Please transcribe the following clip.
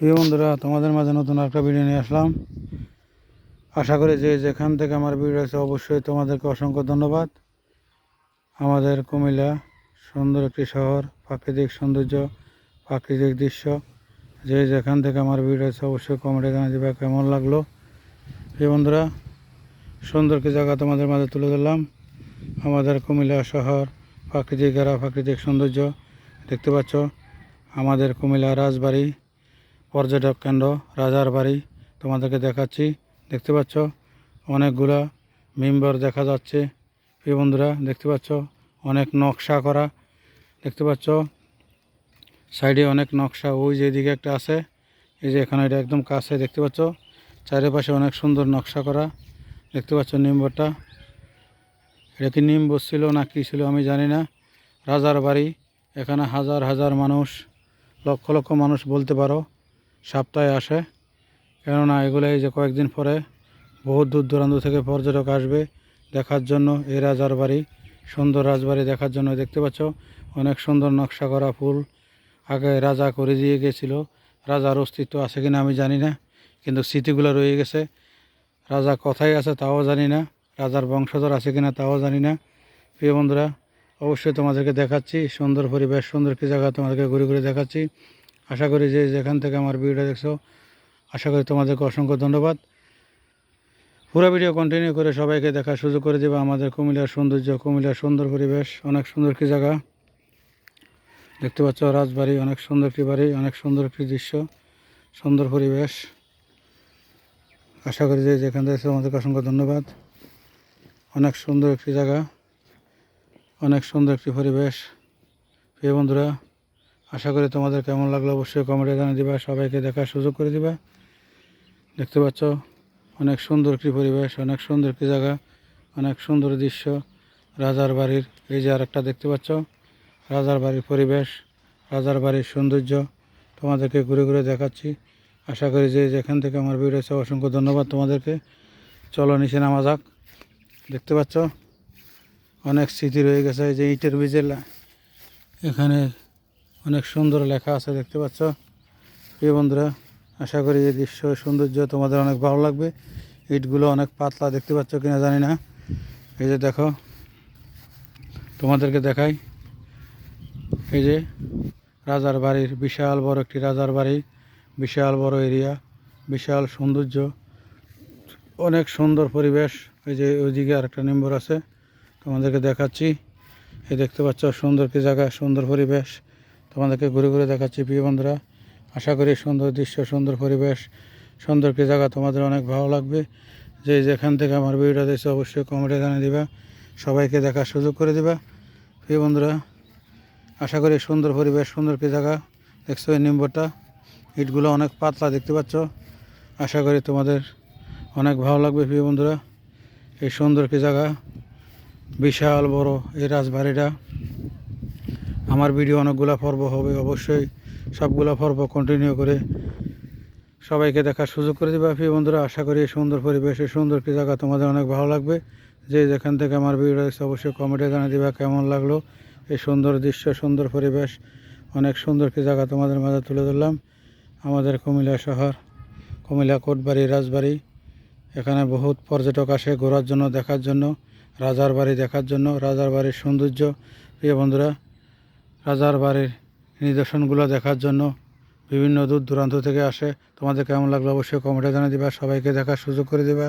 প্রিয় বন্ধুরা, তোমাদের মাঝে নতুন একটা ভিডিও নিয়ে আসলাম। আশা করি যে যেখান থেকে আমার ভিডিও আছে অবশ্যই তোমাদেরকে অসংখ্য ধন্যবাদ। আমাদের কুমিল্লা সুন্দর একটি শহর, প্রাকৃতিক সৌন্দর্য, প্রাকৃতিক দৃশ্য। যে যেখান থেকে আমার ভিডিও আছে অবশ্যই কমেন্টে জানিয়ে দেবে কেমন লাগল। প্রিয় বন্ধুরা, সুন্দর কি জায়গা তোমাদের মাঝে তুলে ধরলাম। আমাদের কুমিল্লা শহর, প্রাকৃতিক এরা, প্রাকৃতিক সৌন্দর্য। দেখতে পাচ্ছ, আমাদের কুমিল্লা রাজবাড়ি। পর্যটক কেন্দ্র, রাজার বাড়ি তোমাদেরকে দেখাচ্ছি। দেখতে পাচ্ছ? অনেকগুলা মেম্বার দেখা যাচ্ছে। প্রিয় বন্ধুরা, দেখতে পাচ্ছ? অনেক নকশা করা। দেখতে পাচ্ছ? সাইডে অনেক নকশা। ওই যে এদিকে একটা আছে। এই যে এখানে এটা একদম কাছে, দেখতে পাচ্ছ? চারিপাশে অনেক সুন্দর নকশা করা। দেখতে পাচ্ছ নিম্বরটা এটা কি নিম বসছিল না কী ছিল আমি জানি না। রাজার বাড়ি। এখানে হাজার হাজার মানুষ, লক্ষ লক্ষ মানুষ বলতে পারো। সপ্তাহে আসে। কেননা এগুলো এই যে কয়েকদিন পরে বহুত দূর দূরান্ত থেকে পর্যটক আসবে দেখার জন্য। এই রাজার বাড়ি, সুন্দর রাজবাড়ি দেখার জন্য দেখতে পাচ্ছ। অনেক সুন্দর নকশা করা ফুল। আগে রাজা করে দিয়ে গেছিল। রাজার অস্তিত্ব আছে কিনা আমি জানি না, কিন্তু স্মৃতিগুলো রয়ে গেছে। রাজা কোথায় আছে তাও জানি না। রাজার বংশধর আছে কিনা তাও জানি না। প্রিয় বন্ধুরা, অবশ্যই তোমাদেরকে দেখাচ্ছি। সুন্দর পরিবেশ, সুন্দর কি জায়গা তোমাদেরকে ঘুরে ঘুরে দেখাচ্ছি। আশা করি যে যেখান থেকে আমার ভিডিওটা দেখছ, আশা করি তোমাদেরকে অসংখ্য ধন্যবাদ। পুরো ভিডিও কন্টিনিউ করে সবাইকে দেখার সুযোগ করে দেবে। আমাদের কুমিল্লার সৌন্দর্য, কুমিল্লার সুন্দর পরিবেশ, অনেক সুন্দর কি জায়গা। দেখতে পাচ্ছ রাজবাড়ি, অনেক সুন্দর একটি বাড়ি, অনেক সুন্দর একটি দৃশ্য, সুন্দর পরিবেশ। আশা করি যে যেখান থেকে তোমাদেরকে অসংখ্য ধন্যবাদ। অনেক সুন্দর একটি জায়গা, অনেক সুন্দর একটি পরিবেশ। প্রিয় বন্ধুরা আশা করি তোমাদের কেমন লাগল, অবশ্যই কমেন্টে জানিয়ে দিবা, সবাইকে দেখার সুযোগ করে দিবা। দেখতে পাচ্ছ, অনেক সুন্দর একটি পরিবেশ, অনেক সুন্দর একটি জায়গা, অনেক সুন্দর দৃশ্য। রাজার বাড়ির এই যে আরেকটা দেখতে পাচ্ছ, রাজার বাড়ির পরিবেশ, রাজার বাড়ির সৌন্দর্য, তোমাদেরকে ঘুরে ঘুরে দেখাচ্ছি। আশা করি যে যেখান থেকে আমার ভিডিও আছে অসংখ্য ধন্যবাদ তোমাদেরকে। চলো নিচে নামা যাক। দেখতে পাচ্ছ, অনেক স্মৃতি রয়ে গেছে যে ইটের বীজে লা- এখানে অনেক সুন্দর লেখা আছে, দেখতে পাচ্ছ? প্রিয় বন্ধুরা, আশা করি এই দৃশ্য, সৌন্দর্য তোমাদের অনেক ভালো লাগবে। ইটগুলো অনেক পাতলা, দেখতে পাচ্ছ কিনা জানি না। এই যে দেখো, তোমাদেরকে দেখাই। এই যে রাজার বাড়ির বিশাল বড় একটি রাজার বাড়ি, বিশাল বড় এরিয়া, বিশাল সৌন্দর্য, অনেক সুন্দর পরিবেশ। এই যে ওইদিকে আরেকটা নম্বর আছে, তোমাদেরকে দেখাচ্ছি। এই দেখতে পাচ্ছ, সুন্দর কি জায়গা, সুন্দর পরিবেশ। তোমাদেরকে ঘুরে ঘুরে দেখাচ্ছি, প্রিয় বন্ধুরা। আশা করি সুন্দর দৃশ্য, সুন্দর পরিবেশ, সুন্দর কি জায়গা তোমাদের অনেক ভালো লাগবে। যে যেখান থেকে আমার ভিডিওটা দেখছ, অবশ্যই কমেন্টে জানিয়ে দিবা। সবাইকে দেখার সুযোগ করে দিবা। প্রিয় বন্ধুরা, আশা করি সুন্দর পরিবেশ, সুন্দর কি জায়গা। দেখছ এই নম্বরটা? ইটগুলো অনেক পাতলা দেখতে পাচ্ছ। আশা করি তোমাদের অনেক ভালো লাগবে, প্রিয় বন্ধুরা। এই সুন্দর কি জায়গা, বিশাল বড় এই রাজবাড়িটা। আমার ভিডিও অনেকগুলা পর্ব হবে, অবশ্যই সবগুলা পর্ব কন্টিনিউ করে সবাইকে দেখার সুযোগ করে দেবে। প্রিয় বন্ধুরা, আশা করি সুন্দর পরিবেশ সুন্দর কি জায়গা তোমাদের অনেক ভালো লাগবে। যে যেখান থেকে আমার ভিডিও দেখছে, অবশ্যই কমেন্টে জানিয়ে দিবা কেমন লাগল। এই সুন্দর দৃশ্য, সুন্দর পরিবেশ, অনেক সুন্দর কি জায়গা তোমাদের মাঝে তুলে ধরলাম। আমাদের কুমিল্লা শহর, কুমিল্লা কোটবাড়ি, রাজবাড়ি, এখানে বহুত পর্যটক আসে ঘোরার জন্য, দেখার জন্য, রাজার বাড়ি দেখার জন্য, রাজার বাড়ির সৌন্দর্য। প্রিয় বন্ধুরা রাজার বাড়ির নিদর্শনগুলো দেখার জন্য বিভিন্ন দূর দূরান্ত থেকে আসে। তোমাদের কেমন লাগল অবশ্যই কমেন্টে জানিয়ে দিবা, সবাইকে দেখার সুযোগ করে দিবা।